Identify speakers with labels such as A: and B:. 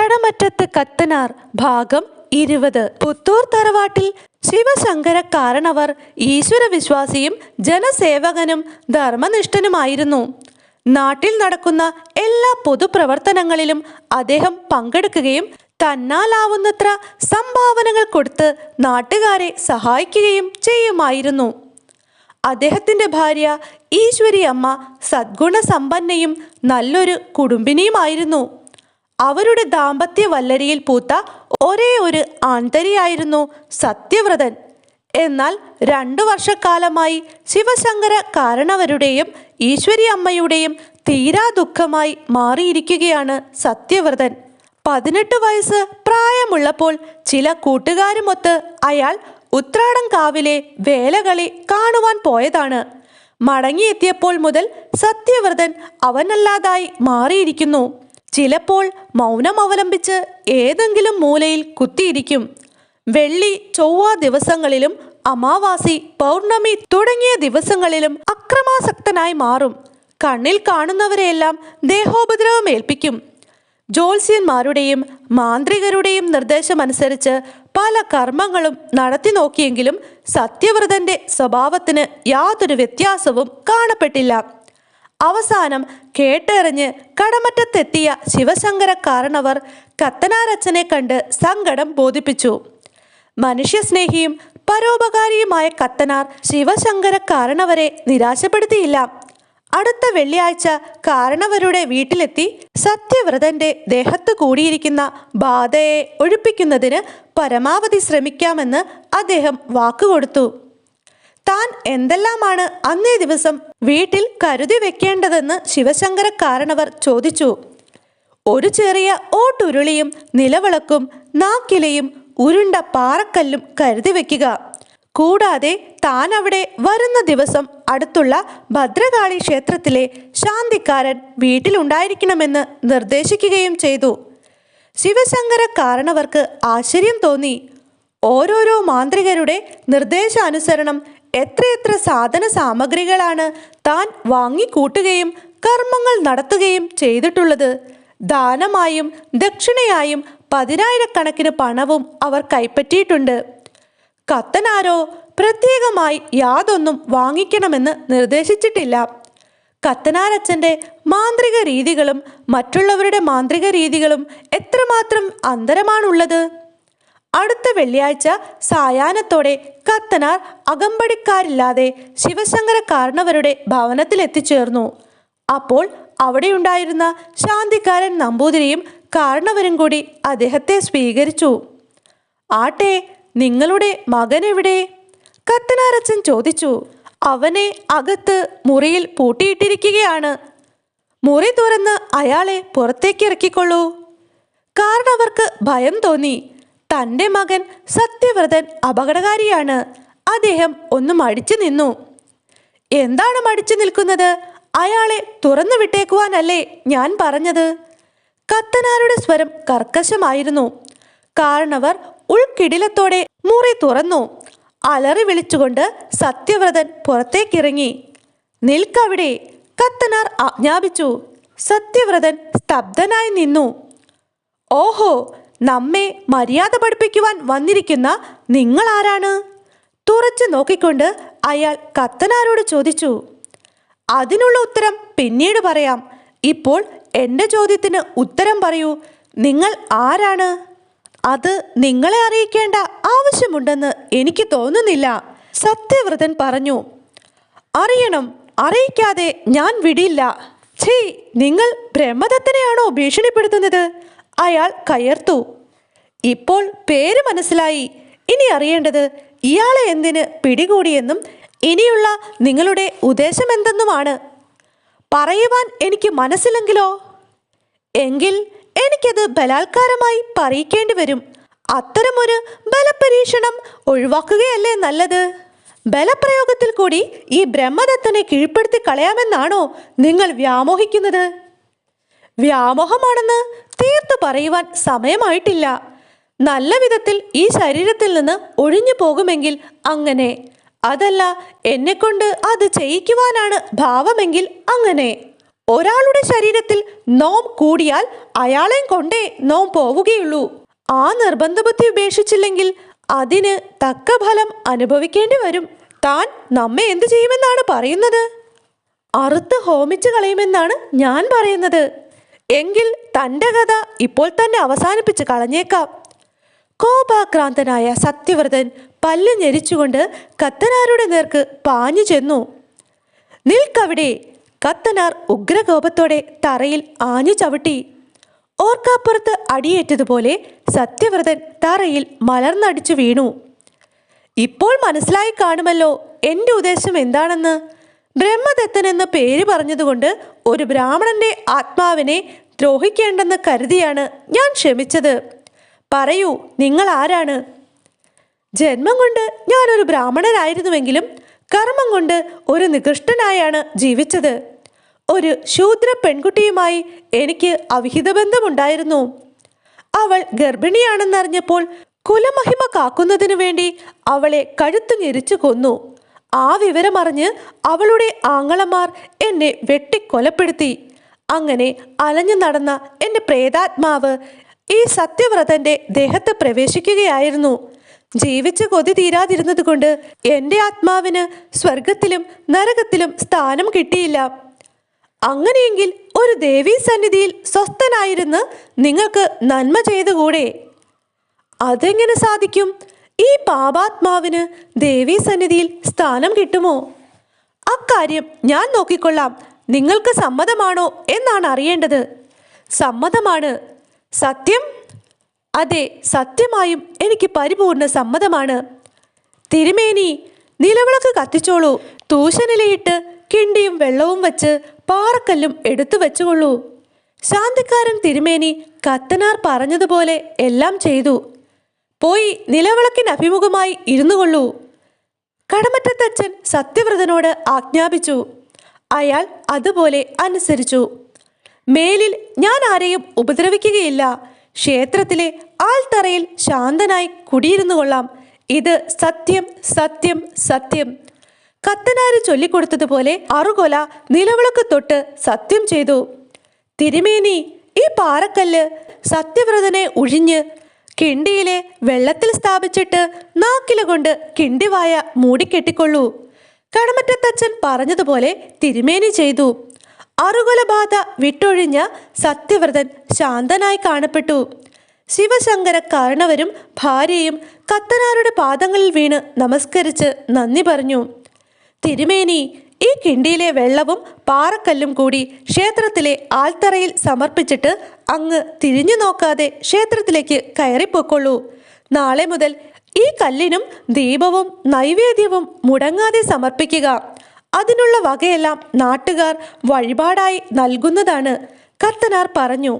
A: കടമറ്റത്ത് കത്തനാർ ഭാഗം ഇരുപത്. പുത്തൂർ തറവാട്ടിൽ ശിവശങ്കര കാരണവർ ഈശ്വരവിശ്വാസിയും ജനസേവകനും ധർമ്മനിഷ്ഠനുമായിരുന്നു. നാട്ടിൽ നടക്കുന്ന എല്ലാ പൊതുപ്രവർത്തനങ്ങളിലും അദ്ദേഹം പങ്കെടുക്കുകയും തന്നാലാവുന്നത്ര സംഭാവനകൾ കൊടുത്ത് നാട്ടുകാരെ സഹായിക്കുകയും ചെയ്യുമായിരുന്നു. അദ്ദേഹത്തിന്റെ ഭാര്യ ഈശ്വരി അമ്മ സദ്ഗുണസമ്പന്നയും നല്ലൊരു കുടുംബിനിയുമായിരുന്നു. അവരുടെ ദാമ്പത്യ വല്ലരിയിൽ പൂത്ത ഒരേ ഒരു ആൺതരിയായിരുന്നു സത്യവ്രതൻ. എന്നാൽ രണ്ടു വർഷക്കാലമായി ശിവശങ്കര കാരണവരുടെയും ഈശ്വരി അമ്മയുടെയും തീരാ ദുഃഖമായി മാറിയിരിക്കുകയാണ് സത്യവ്രതൻ. പതിനെട്ട് വയസ്സ് പ്രായമുള്ളപ്പോൾ ചില കൂട്ടുകാരുമൊത്ത് അയാൾ ഉത്രാടം കാവിലെ വേലകളി കാണുവാൻ പോയതാണ്. മടങ്ങിയെത്തിയപ്പോൾ മുതൽ സത്യവ്രതൻ അവനല്ലാതായി മാറിയിരിക്കുന്നു. ചിലപ്പോൾ മൗനം അവലംബിച്ച് ഏതെങ്കിലും മൂലയിൽ കുത്തിയിരിക്കും. വെള്ളി ചൊവ്വ ദിവസങ്ങളിലും അമാവാസി പൗർണമി തുടങ്ങിയ ദിവസങ്ങളിലും അക്രമാസക്തനായി മാറും. കണ്ണിൽ കാണുന്നവരെയെല്ലാം ദേഹോപദ്രവം ഏൽപ്പിക്കും. ജ്യോത്സ്യന്മാരുടെയും മാന്ത്രികരുടെയും നിർദ്ദേശമനുസരിച്ച് പല കർമ്മങ്ങളും നടത്തി നോക്കിയെങ്കിലും സത്യവ്രതന്റെ സ്വഭാവത്തിന് യാതൊരു വ്യത്യാസവും കാണപ്പെട്ടില്ല. അവസാനം കേട്ടെറിഞ്ഞ് കടമറ്റത്തെത്തിയ ശിവശങ്കര കാരണവർ കത്തനാരച്ചനെ കണ്ട് സങ്കടം ബോധിപ്പിച്ചു. മനുഷ്യസ്നേഹിയും പരോപകാരിയുമായ കത്തനാർ ശിവശങ്കര കാരണവരെ നിരാശപ്പെടുത്തിയില്ല. അടുത്ത വെള്ളിയാഴ്ച കാരണവരുടെ വീട്ടിലെത്തി സത്യവ്രതന്റെ ദേഹത്ത് കൂടിയിരിക്കുന്ന ബാധയെ ഒഴിപ്പിക്കുന്നതിന് പരമാവധി ശ്രമിക്കാമെന്ന് അദ്ദേഹം വാക്കുകൊടുത്തു. താൻ എന്തെല്ലാമാണ് അന്നേ ദിവസം വീട്ടിൽ കരുതി വെക്കേണ്ടതെന്ന് ശിവശങ്കര കാരണവർ ചോദിച്ചു. ഒരു ചെറിയ ഓട്ടുരുളിയും നിലവിളക്കും നാക്കിലയും ഉരുണ്ട പാറക്കല്ലും കരുതി വെക്കുക. കൂടാതെ താൻ അവിടെ വരുന്ന ദിവസം അടുത്തുള്ള ഭദ്രകാളി ക്ഷേത്രത്തിലെ ശാന്തിക്കാരൻ വീട്ടിലുണ്ടായിരിക്കണമെന്ന് നിർദ്ദേശിക്കുകയും ചെയ്തു. ശിവശങ്കര കാരണവർക്ക് ആശ്ചര്യം തോന്നി. ഓരോരോ മാന്ത്രികരുടെ നിർദ്ദേശാനുസരണം എത്രയെത്ര സാധന സാമഗ്രികളാണ് താൻ വാങ്ങിക്കൂട്ടുകയും കർമ്മങ്ങൾ നടത്തുകയും ചെയ്തിട്ടുള്ളത്? ദാനമായും ദക്ഷിണയായും പതിനായിരക്കണക്കിന് പണവും അവർ കൈപ്പറ്റിയിട്ടുണ്ട്. കത്തനാരോ പ്രത്യേകമായി യാതൊന്നും വാങ്ങിക്കണമെന്ന് നിർദ്ദേശിച്ചിട്ടില്ല. കത്തനാരച്ചന്റെ മാന്ത്രിക രീതികളും മറ്റുള്ളവരുടെ മാന്ത്രിക രീതികളും എത്രമാത്രം അന്തരമാണുള്ളത്? അടുത്ത വെള്ളിയാഴ്ച സായാഹ്നത്തോടെ കത്തനാർ അകമ്പടിക്കാരില്ലാതെ ശിവശങ്കര കാരണവരുടെ ഭവനത്തിൽ എത്തിച്ചേർന്നു അപ്പോൾ അവിടെയുണ്ടായിരുന്ന ശാന്തിക്കാരൻ നമ്പൂതിരിയും കാരണവരും കൂടി അദ്ദേഹത്തെ സ്വീകരിച്ചു. ആട്ടെ നിങ്ങളുടെ മകൻ എവിടെ? കത്തനാരച്ചൻ ചോദിച്ചു. അവനെ അകത്ത് മുറിയിൽ പൂട്ടിയിട്ടിരിക്കുകയാണ്. മുറി തുറന്ന് അയാളെ പുറത്തേക്ക് ഇറക്കിക്കൊള്ളൂ. കാരണവർക്ക് ഭയം തോന്നി. തന്റെ മകൻ സത്യവ്രതൻ അപകടകാരിയാണ്. അദ്ദേഹം ഒന്ന് മടിച്ചു നിന്നു. എന്താണ് മടിച്ചു നിൽക്കുന്നത്? അയാളെ തുറന്നു വിട്ടേക്കുവാനല്ലേ ഞാൻ പറഞ്ഞത്? കത്തനാരുടെ സ്വരം കർക്കശമായിരുന്നു. കാരണവർ ഉൾക്കിടിലത്തോടെ മുറി തുറന്നു. അലറി വിളിച്ചുകൊണ്ട് സത്യവ്രതൻ പുറത്തേക്കിറങ്ങി. നിൽക്കവിടെ കത്തനാർ ആജ്ഞാപിച്ചു. സത്യവ്രതൻ സ്തബ്ധനായി നിന്നു. ഓഹോ നമ്മെ മര്യാദ പഠിപ്പിക്കുവാൻ വന്നിരിക്കുന്ന നിങ്ങൾ ആരാണ് തുറച്ചു നോക്കിക്കൊണ്ട് അയാൾ കത്തനാരോട് ചോദിച്ചു. അതിനുള്ള ഉത്തരം പിന്നീട് പറയാം. ഇപ്പോൾ എന്റെ ചോദ്യത്തിന് ഉത്തരം പറയൂ. നിങ്ങൾ ആരാണ്? അത് നിങ്ങളെ അറിയിക്കേണ്ട ആവശ്യമുണ്ടെന്ന് എനിക്ക് തോന്നുന്നില്ല. സത്യവ്രതൻ പറഞ്ഞു. അറിയണം അറിയിക്കാതെ ഞാൻ വിടില്ല. ഛീ നിങ്ങൾ ബ്രഹ്മദത്തനെയാണോ ഭീഷണിപ്പെടുത്തുന്നത്? അയാൾ കയർത്തു. ഇപ്പോൾ പേര് മനസ്സിലായി. ഇനി അറിയേണ്ടത് ഇയാളെ എന്തിന് പിടികൂടിയെന്നും ഇനിയുള്ള നിങ്ങളുടെ ഉദ്ദേശം എന്തെന്നുമാണ് പറയുവാൻ എനിക്ക് മനസ്സിലെങ്കിലോ എങ്കിൽ എനിക്കത് ബലാത്കാരമായി പറയിക്കേണ്ടി വരും. അത്തരമൊരു ബലപരീക്ഷണം ഒഴിവാക്കുകയല്ലേ നല്ലത്? ബലപ്രയോഗത്തിൽ കൂടി ഈ ബ്രഹ്മദത്തനെ കീഴ്പ്പെടുത്തി കളയാമെന്നാണോ നിങ്ങൾ വ്യാമോഹിക്കുന്നത്? വ്യാമോഹമാണെന്ന് തീർത്തു പറയുവാൻ സമയമായിട്ടില്ല. നല്ല വിധത്തിൽ ഈ ശരീരത്തിൽ നിന്ന് ഒഴിഞ്ഞു പോകുമെങ്കിൽ അങ്ങനെ. അതല്ല എന്നെക്കൊണ്ട് അത് ചെയ്യിക്കുവാനാണ് ഭാവമെങ്കിൽ അങ്ങനെ. ഒരാളുടെ ശരീരത്തിൽ നോം കൂടിയാൽ അയാളെയും കൊണ്ടേ നോം പോവുകയുള്ളൂ. ആ നിർബന്ധബുദ്ധി ഉപേക്ഷിച്ചില്ലെങ്കിൽ അതിന് തക്ക ഫലം അനുഭവിക്കേണ്ടി വരും. താൻ നമ്മെ എന്തു ചെയ്യുമെന്നാണ് പറയുന്നത്? അറുത്ത് ഹോമിച്ചു കളയുമെന്നാണ് ഞാൻ പറയുന്നത്. എങ്കിൽ തന്റെ കഥ ഇപ്പോൾ തന്നെ അവസാനിപ്പിച്ച് കളഞ്ഞേക്കാം. കോപാക്രാന്തനായ സത്യവ്രതൻ പല്ല് ഞെരിച്ചുകൊണ്ട് കത്തനാരുടെ നേർക്ക് പാഞ്ഞു ചെന്നു. നിൽക്കവിടെ കത്തനാർ ഉഗ്രകോപത്തോടെ തറയിൽ ആഞ്ഞു ചവിട്ടി. ഓർക്കാപ്പുറത്ത് അടിയേറ്റതുപോലെ സത്യവ്രതൻ തറയിൽ മലർന്നടിച്ചു വീണു. ഇപ്പോൾ മനസ്സിലായി കാണുമല്ലോ എന്റെ ഉദ്ദേശം എന്താണെന്ന്. ബ്രഹ്മദത്തൻ എന്ന പേര് പറഞ്ഞതുകൊണ്ട് ഒരു ബ്രാഹ്മണന്റെ ആത്മാവിനെ ദ്രോഹിക്കേണ്ടെന്ന് കരുതിയാണ് ഞാൻ ക്ഷമിച്ചത്. പറയൂ നിങ്ങൾ ആരാണ്? ജന്മം കൊണ്ട് ഞാനൊരു ബ്രാഹ്മണനായിരുന്നുവെങ്കിലും കർമ്മം കൊണ്ട് ഒരു നികൃഷ്ടനായാണ് ജീവിച്ചത്. ഒരു ശൂദ്ര പെൺകുട്ടിയുമായി എനിക്ക് അവിഹിത ബന്ധമുണ്ടായിരുന്നു. അവൾ ഗർഭിണിയാണെന്നറിഞ്ഞപ്പോൾ കുലമഹിമ കാക്കുന്നതിനു വേണ്ടി അവളെ കഴുത്തു ഞെരിച്ചു കൊന്നു. ആ വിവരമറിഞ്ഞ് അവളുടെ ആങ്ങളമാർ എന്നെ വെട്ടിക്കൊലപ്പെടുത്തി. അങ്ങനെ അലഞ്ഞു നടന്ന എന്റെ പ്രേതാത്മാവ് ഈ സത്യവ്രതന്റെ ദേഹത്ത് പ്രവേശിക്കുകയായിരുന്നു. ജീവിച്ച് കൊതി തീരാതിരുന്നത് കൊണ്ട് എന്റെ ആത്മാവിന് സ്വർഗത്തിലും നരകത്തിലും സ്ഥാനം കിട്ടിയില്ല. അങ്ങനെയെങ്കിൽ ഒരു ദേവീ സന്നിധിയിൽ സ്വസ്ഥനായിരുന്ന് നിങ്ങൾക്ക് നന്മ ചെയ്തുകൂടെ? അതെങ്ങനെ സാധിക്കും? ഈ പാപാത്മാവിന് ദേവീ സന്നിധിയിൽ സ്ഥാനം കിട്ടുമോ? അക്കാര്യം ഞാൻ നോക്കിക്കൊള്ളാം. നിങ്ങൾക്ക് സമ്മതമാണോ എന്നാണ് അറിയേണ്ടത്. സമ്മതമാണ്. സത്യം? അതെ സത്യമായും എനിക്ക് പരിപൂർണ സമ്മതമാണ്. തിരുമേനി നിലവിളക്ക് കത്തിച്ചോളൂ. തൂശനിലയിട്ട് കിണ്ടിയും വെള്ളവും വെച്ച് പാറക്കല്ലും എടുത്തു വെച്ചുകൊള്ളൂ. ശാന്തിക്കാരൻ തിരുമേനി കത്തനാർ പറഞ്ഞതുപോലെ എല്ലാം ചെയ്തു. പോയി നിലവിളക്കിന് അഭിമുഖമായി ഇരുന്നു കൊള്ളൂ. കടമറ്റത്തച്ഛൻ സത്യവ്രതനോട് ആജ്ഞാപിച്ചു. അയാൾ അതുപോലെ അനുസരിച്ചു. മേലിൽ ഞാൻ ആരെയും ഉപദ്രവിക്കുകയില്ല. ക്ഷേത്രത്തിലെ ആൾത്തറയിൽ ശാന്തനായി കുടിയിരുന്നു കൊള്ളാം. ഇത് സത്യം സത്യം സത്യം. കത്തനാര് ചൊല്ലിക്കൊടുത്തതുപോലെ അറുകൊല നിലവിളക്ക് തൊട്ട് സത്യം ചെയ്തു. തിരുമേനി ഈ പാറക്കല്ല് സത്യവ്രതനെ ഒഴിഞ്ഞ് കിണ്ടിയിലെ വെള്ളത്തിൽ സ്ഥാപിച്ചിട്ട് നാക്കില കൊണ്ട് കിണ്ടിവായ മൂടിക്കെട്ടിക്കൊള്ളൂ കടമറ്റത്തച്ഛൻ പറഞ്ഞതുപോലെ തിരുമേനി ചെയ്തു. അറുകൊലബാധ വിട്ടൊഴിഞ്ഞ സത്യവ്രതൻ ശാന്തനായി കാണപ്പെട്ടു. ശിവശങ്കര കാരണവരും ഭാര്യയും കത്തനാരുടെ പാദങ്ങളിൽ വീണ് നമസ്കരിച്ച് നന്ദി പറഞ്ഞു. തിരുമേനി ഈ കിണ്ടിയിലെ വെള്ളവും പാറക്കല്ലും കൂടി ക്ഷേത്രത്തിലെ ആൽത്തറയിൽ സമർപ്പിച്ചിട്ട് അങ്ങ് തിരിഞ്ഞു നോക്കാതെ ക്ഷേത്രത്തിലേക്ക് കയറിപ്പോക്കൊള്ളൂ. നാളെ മുതൽ ഈ കല്ലിനും ദീപവും നൈവേദ്യവും മുടങ്ങാതെ സമർപ്പിക്കുക. അതിനുള്ള വകയെല്ലാം നാട്ടുകാർ വഴിപാടായി നൽകുന്നതാണ് കർത്തനാർ പറഞ്ഞു.